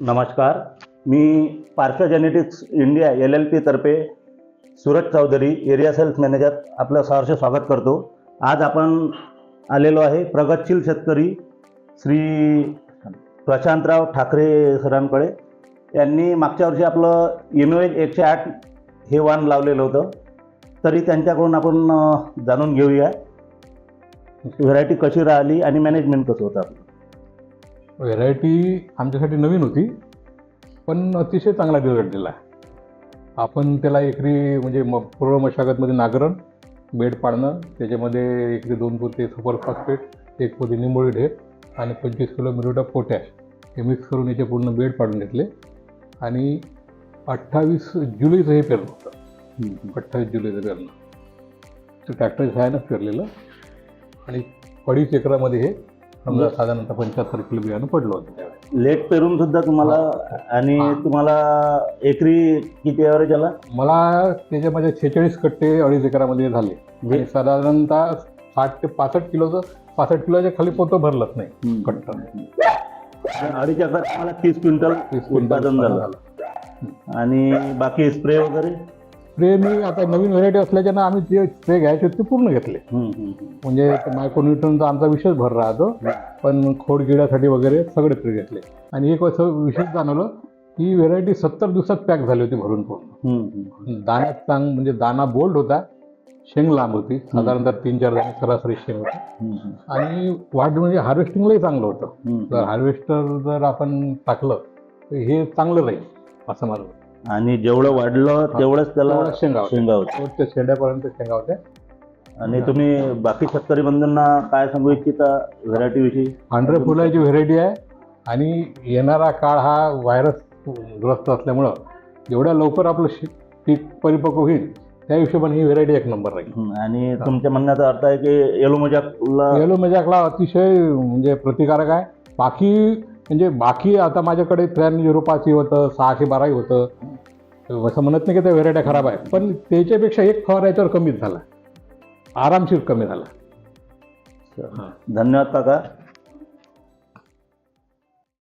नमस्कार. मी Parshva genetics India L L P तर्फे Suraj Chaudhary area sales manager आपलं सहर्ष स्वागत करतो. आज आपण आलेलो आहे प्रगतशील शेतकरी श्री प्रशांतराव ठाकरे सरांकडे. यांनी मागच्या वर्षी आपलं इनोवेज एकशे आठ हे वाण लावलेलं होतं. तरी त्यांच्याकडून आपण जाणून घेऊया. व्हरायटी कशी राहिली आणि मॅनेजमेंट कसं होतं आपलं? व्हेरायटी आमच्यासाठी नवीन होती पण अतिशय चांगला रिझल्ट दिला आपण त्याला एकरी म्हणजे म पूर्व मशागतमध्ये नागरण बेड पाडणं त्याच्यामध्ये एकरी दोन पोते सुपर फॉस्फेट एक पोते निंबोळी ढेप आणि पंचवीस किलो मिरोटा पोटॅश हे मिक्स करून याचे पूर्ण बेड पाडून घेतले. आणि अठ्ठावीस जुलैचं हे पेरलं होतं. अठ्ठावीस जुलैचं पेरणं ते ट्रॅक्टर सहाय्यानं पेरलेलं. आणि अडीच एकरामध्ये हे समजा साधारणतः पंच्याहत्तर किलो बियाणं पडलं होतं त्यावेळेस. लेट पेरून सुद्धा तुम्हाला आणि हा. तुम्हाला एकरी किती ॲव्हरेज आला? मला त्याच्यामध्ये छेचाळीस कट्टे अडीच एकरामध्ये झाले. आणि साधारणतः साठ ते पासष्ट किलोचं पासष्ट किलोच्या खाली पोतं भरलंच नाही कट्ट. अडीच एकर तुम्हाला तीस क्विंटल उत्पादन झालं. आणि बाकी स्प्रे वगैरे? स्प्रे मी आता नवीन व्हरायटी असल्याच्यानं आम्ही जे स्प्रे घ्यायचे होते ते पूर्ण घेतले. म्हणजे मायक्रोन्यूट्रनचा आमचा विषयच भर राहतो पण खोड गिड्यासाठी वगैरे सगळे स्प्रे घेतले आणि एक असं विशेष जाणवलं की व्हेरायटी सत्तर दिवसात पॅक झाली होती भरून पूर्ण. दाण्यात चांग म्हणजे दाना बोल्ड होता शेंग लांब होती साधारणतः तीन चार दाणे सरासरी शेंग होती. आणि वाढ म्हणजे हार्वेस्टिंगलाही चांगलं होतं. जर हार्वेस्टर जर आपण टाकलं तर हे चांगलं राहील असं मत. आणि जेवढं वाढलं तेवढंच त्याला शेंगा. शेंगा होत्या. शेंड्यापर्यंत शेंगा होत्या. आणि तुम्ही बाकी शेतकरी बंधूंना काय सांगू इच्छिता व्हरायटी विषयी? पांढऱ्या फुलाची व्हेरायटी आहे. आणि येणारा काळ हा व्हायरस ग्रस्त असल्यामुळं जेवढ्या लवकर आपलं शे- पीक परिपक्व होईल त्या हिशोबाने ही व्हेरायटी एक नंबर राहील. आणि तुमच्या म्हणण्याचा अर्थ आहे की येलो मजाकला येलो मजाकला अतिशय म्हणजे प्रतिकारक आहे. बाकी म्हणजे बाकी आता माझ्याकडे त्र्याण्णव झिरो पाचही होतं सहाशे बाराही होतं. असं म्हणत नाही की त्या व्हेरायट्या खराब आहे पण त्याच्यापेक्षा एक फवार याच्यावर कमीच झाला. आरामशीर कमी झाला. धन्यवाद काका